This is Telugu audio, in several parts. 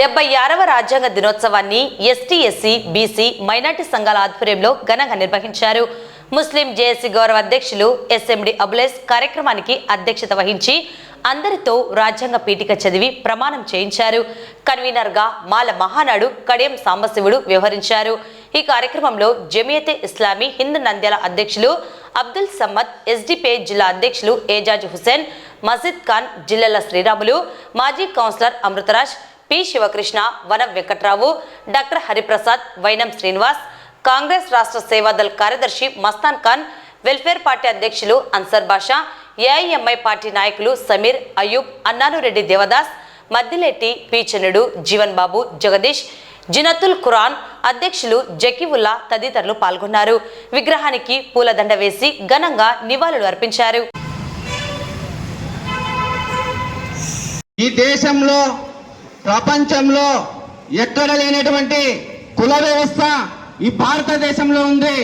డెబ్బై ఆరవ రాజ్యాంగ దినోత్సవాన్ని ఎస్టీ ఎస్సీ బీసీ మైనార్టీ సంఘాల ఆధ్వర్యంలో ఘనంగా నిర్వహించారు. ముస్లిం జేఏసీ గౌరవ అధ్యక్షులు ఎస్ఎండి అబులేస్ కార్యక్రమానికి అధ్యక్షత వహించి అందరితో రాజ్యాంగ పీఠిక చదివి ప్రమాణం చేయించారు. కన్వీనర్గా మాల మహానాడు కడియం సాంబశివుడు వ్యవహరించారు. ఈ కార్యక్రమంలో జమియతే ఇస్లామీ హింద్ నంద్యాల అధ్యక్షులు అబ్దుల్ సమ్మద్ ఎస్డిపిఐ జిల్లా అధ్యక్షులు ఏజాజ్ హుసేన్ మజీద్ ఖాన్ జిల్లాల శ్రీరాములు మాజీ కౌన్సిలర్ అమృతరాజ్ పి శివకృష్ణ వనం వెంకట్రావు డాక్టర్ హరిప్రసాద్ వైనం శ్రీనివాస్ కాంగ్రెస్ రాష్ట్ర సేవాదల్ కార్యదర్శి మస్తాన్ ఖాన్ వెల్ఫేర్ పార్టీ అధ్యక్షులు అన్సర్ బాషా ఏఐఎంఐ పార్టీ నాయకులు సమీర్ అయూబ్ అన్నానురెడ్డి దేవదాస్ మద్దిలెట్టి పీచనుడు జీవన్ బాబు జగదీష్ జినతుల్ ఖురాన్ అధ్యక్షులు జకీవుల్లా తదితరులు పాల్గొన్నారు. విగ్రహానికి పూలదండ వేసి ఘనంగా నివాళులు అర్పించారు. ఈ దేశంలో ప్రపంచంలో ఎక్కడ లేనటువంటి కుల వ్యవస్థ ఈ భారతదేశంలో ఉంది.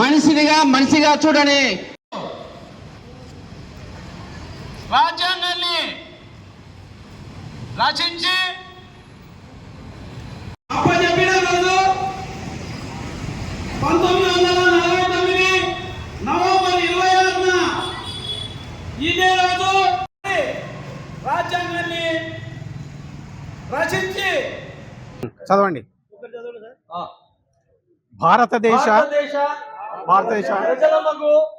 మనిషినిగా మనిషిగా చూడని రాజ్యాంగాన్ని రచించి అప్పచెప్పిన రోజు పంతొమ్మిది వందల నలభై తొమ్మిది నవంబర్ ఇరవై ఆరున ఇదే రోజు రాజ్యాంగాన్ని రచించి. చదవండి. భారతదేశ భారతదేశ భారతదేశ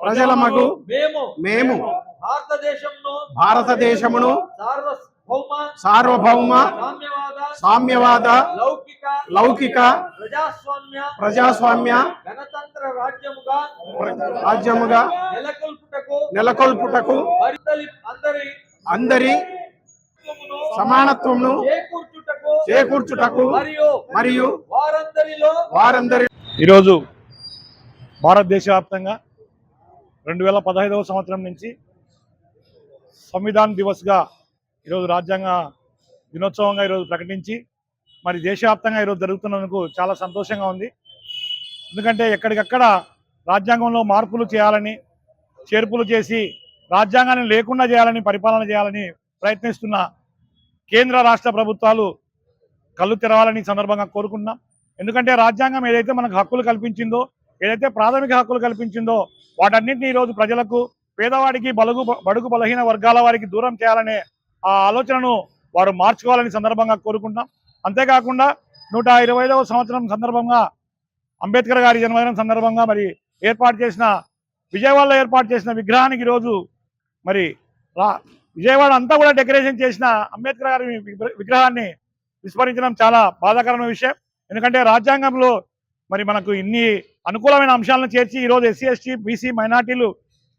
ప్రజల మగు మేము మేము భారతదేశంను భారతదేశమును సార్వభౌమ సార్వభౌమ సామ్యవాద సామ్యవాద లౌకిక లౌకిక ప్రజాస్వామ్య ప్రజాస్వామ్య గణతంత్ర రాజ్యముగా రాజ్యముగా నెలకొల్పుటకు నెలకొల్పుటకు అందరి అందరి హక్కును సమానత్వమును చేకూర్చుటకు చేకూర్చుటకు మరియు మరియు వారందరిలో వారందరి ఈరోజు భారతదేశ వ్యాప్తంగా రెండు వేల పదహైదవ సంవత్సరం నుంచి సంవిధాన్ దివస్గా ఈరోజు రాజ్యాంగ దినోత్సవంగా ఈరోజు ప్రకటించి మరి దేశవ్యాప్తంగా ఈరోజు జరుగుతున్నందుకు చాలా సంతోషంగా ఉంది. ఎందుకంటే ఎక్కడికక్కడ రాజ్యాంగంలో మార్పులు చేయాలని చేర్పులు చేసి రాజ్యాంగాన్ని లేకుండా చేయాలని పరిపాలన చేయాలని ప్రయత్నిస్తున్న కేంద్ర రాష్ట్ర ప్రభుత్వాలు కళ్ళు తెరవాలని సందర్భంగా కోరుకుంటున్నాం. ఎందుకంటే రాజ్యాంగం ఏదైతే మనకు హక్కులు కల్పించిందో ఏదైతే ప్రాథమిక హక్కులు కల్పించిందో వాటన్నింటినీ ఈరోజు ప్రజలకు పేదవాడికి బలుగు బడుగు బలహీన వర్గాల వారికి దూరం చేయాలనే ఆ ఆలోచనను వారు మార్చుకోవాలని సందర్భంగా కోరుకుంటున్నాం. అంతేకాకుండా నూట ఇరవై ఐదవ సంవత్సరం సందర్భంగా అంబేద్కర్ గారి జన్మదినం సందర్భంగా మరి ఏర్పాటు చేసిన విజయవాడలో ఏర్పాటు చేసిన విగ్రహానికి ఈరోజు మరి రా విజయవాడ అంతా కూడా డెకరేషన్ చేసిన అంబేద్కర్ గారి విగ్రహాన్ని విస్మరించడం చాలా బాధాకరమైన విషయం. ఎందుకంటే రాజ్యాంగంలో మరి మనకు ఇన్ని అనుకూలమైన అంశాలను చేర్చి ఈరోజు ఎస్సీ ఎస్టీ బీసీ మైనార్టీలు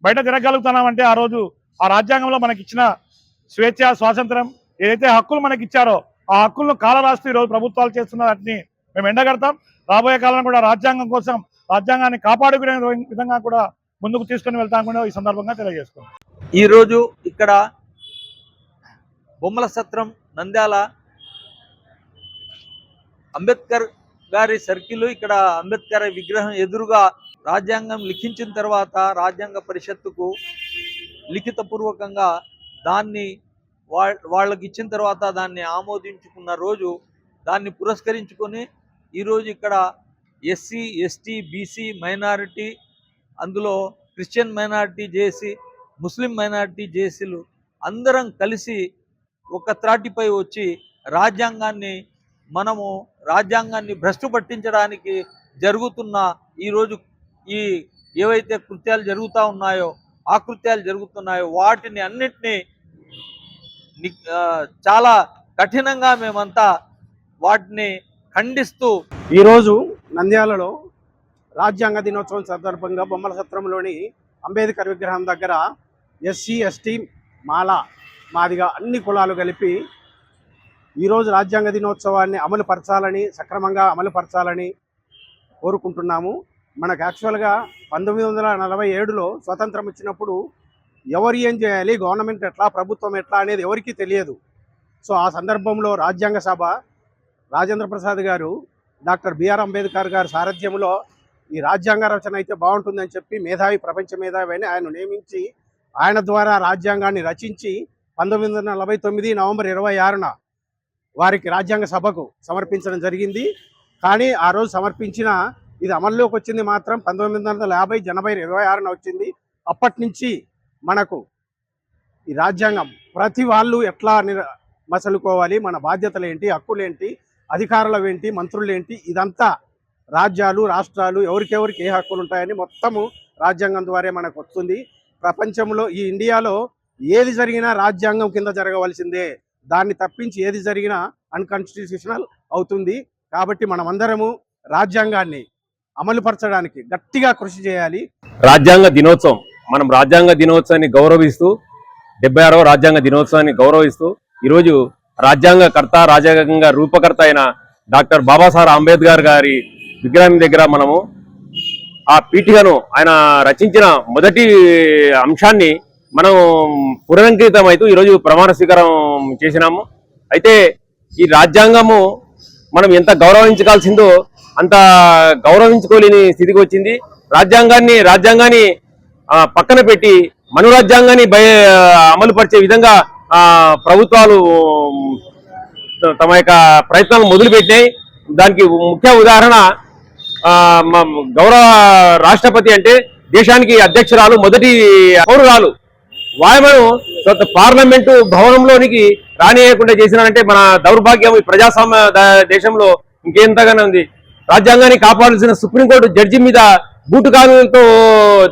బయట తిరగలుగుతున్నామంటే ఆ రోజు ఆ రాజ్యాంగంలో మనకి ఇచ్చిన స్వేచ్ఛ స్వాతంత్రం ఏదైతే హక్కులు మనకి ఇచ్చారో ఆ హక్కులను కాలరాస్తూ ఈరోజు ప్రభుత్వాలు చేస్తున్న వాటిని మేము ఎండగడతాం. రాబోయే కాలంలో కూడా రాజ్యాంగం కోసం రాజ్యాంగాన్ని కాపాడుకునే విధంగా కూడా ముందుకు తీసుకుని వెళ్తాం కూడా ఈ సందర్భంగా తెలియజేసుకున్నాం ఈరోజు ఇక్కడ బొమ్మల సత్రం నంద్యాల అంబేద్కర్ గారి సర్కిల్ ఇక్కడ అంబేద్కర్ విగ్రహం ఎదురుగా రాజ్యాంగం లిఖించిన తర్వాత రాజ్యాంగ పరిషత్తుకు లిఖితపూర్వకంగా దాన్ని వా- వాళ్ళకి ఇచ్చిన తర్వాత దాన్ని ఆమోదించుకున్న రోజు దాన్ని పురస్కరించుకొని ఈరోజు ఇక్కడ ఎస్సీ ఎస్టీ బీసీ మైనారిటీ అందులో Christian minority JC Muslim minority జేసీలు అందరం కలిసి ఒక త్రాటిపై వచ్చి రాజ్యాంగాన్ని మనము రాజ్యాంగాన్ని భ్రష్టు పట్టించడానికి జరుగుతున్న ఈరోజు ఈ ఏవైతే కృత్యాలు జరుగుతూ ఉన్నాయో ఆకృత్యాలు జరుగుతున్నాయో వాటిని అన్నిటినీ చాలా కఠినంగా మేమంతా వాటిని ఖండిస్తూ ఈరోజు నంద్యాలలో రాజ్యాంగ దినోత్సవం సందర్భంగా బొమ్మల సత్రంలోని అంబేద్కర్ విగ్రహం దగ్గర ఎస్సీ ఎస్టీ మాల మాదిగా అన్ని కులాలు కలిపి ఈరోజు రాజ్యాంగ దినోత్సవాన్ని అమలు పరచాలని సక్రమంగా అమలు పరచాలని కోరుకుంటున్నాము. మనకు యాక్చువల్గా పంతొమ్మిది వందల నలభై ఏడులో స్వతంత్రం ఇచ్చినప్పుడు ఎవరు ఏం చేయాలి గవర్నమెంట్ ఎట్లా ప్రభుత్వం ఎట్లా అనేది ఎవరికీ తెలియదు. సో ఆ సందర్భంలో రాజ్యాంగ సభ రాజేంద్ర ప్రసాద్ గారు డాక్టర్ బిఆర్ అంబేద్కర్ గారి సారథ్యంలో ఈ రాజ్యాంగ రచన అయితే బాగుంటుందని చెప్పి మేధావి ప్రపంచ మేధావి అని ఆయన నియమించి ఆయన ద్వారా రాజ్యాంగాన్ని రచించి పంతొమ్మిది వందల నలభై తొమ్మిది నవంబర్ ఇరవై ఆరున వారికి రాజ్యాంగ సభకు సమర్పించడం జరిగింది. కానీ ఆ రోజు సమర్పించిన ఇది అమల్లోకి వచ్చింది మాత్రం పంతొమ్మిది వందల యాభై జనవరి ఇరవై ఆరున వచ్చింది. అప్పటి నుంచి మనకు ఈ రాజ్యాంగం ప్రతి వాళ్ళు ఎట్లా మసలుకోవాలి మన బాధ్యతలు ఏంటి హక్కులేంటి అధికారులు ఏంటి మంత్రులు ఏంటి ఇదంతా రాజ్యాలు రాష్ట్రాలు ఎవరికెవరికి ఏ హక్కులు ఉంటాయని మొత్తము రాజ్యాంగం ద్వారా మనకు వస్తుంది. ప్రపంచంలో ఈ ఇండియాలో ఏది జరిగినా రాజ్యాంగం కింద జరగవలసిందే. దాన్ని తప్పించి ఏది జరిగినా అన్కాన్స్టిట్యూషనల్ అవుతుంది. కాబట్టి మనమందరము రాజ్యాంగాన్ని అమలుపరచడానికి గట్టిగా కృషి చేయాలి. రాజ్యాంగ దినోత్సవం మనం రాజ్యాంగ దినోత్సవాన్ని గౌరవిస్తూ డెబ్బై ఆరవ రాజ్యాంగ దినోత్సవాన్ని గౌరవిస్తూ ఈరోజు రాజ్యాంగకర్త రాజ్యాంగ రూపకర్త అయిన డాక్టర్ బాబాసాహెబ్ అంబేద్కర్ గారి విగ్రహం దగ్గర మనము ఆ పీఠికను ఆయన రచించిన మొదటి అంశాన్ని మనం పునరంకితం అవుతూ ఈరోజు ప్రమాణ స్వీకారం చేసినాము. అయితే ఈ రాజ్యాంగము మనం ఎంత గౌరవించకాల్సిందో అంత గౌరవించుకోలేని స్థితికి వచ్చింది. రాజ్యాంగాన్ని రాజ్యాంగాన్ని పక్కన పెట్టి మను రాజ్యాంగాన్ని భయ అమలు పరిచే విధంగా ప్రభుత్వాలు తమ యొక్క ప్రయత్నాలు మొదలుపెట్టినాయి. దానికి ముఖ్య ఉదాహరణ గౌరవ రాష్ట్రపతి అంటే దేశానికి అధ్యక్షురాలు మొదటి పౌరురాలు వాయుమను సొంత పార్లమెంటు భవనంలోనికి రానియకుండా చేసినారంటే మన దౌర్భాగ్యం ఈ ప్రజాస్వామ్య దేశంలో ఇంకెంతగానే ఉంది. రాజ్యాంగాన్ని కాపాడాల్సిన సుప్రీంకోర్టు జడ్జి మీద బూటుకానులతో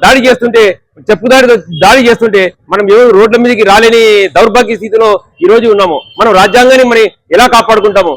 దాడి చేస్తుంటే చెప్పు దాడితో దాడి చేస్తుంటే మనం ఎవరు రోడ్ల మీదకి రాలేని దౌర్భాగ్య స్థితిలో ఈ రోజు ఉన్నాము. మనం రాజ్యాంగాన్ని మరి ఎలా కాపాడుకుంటాము?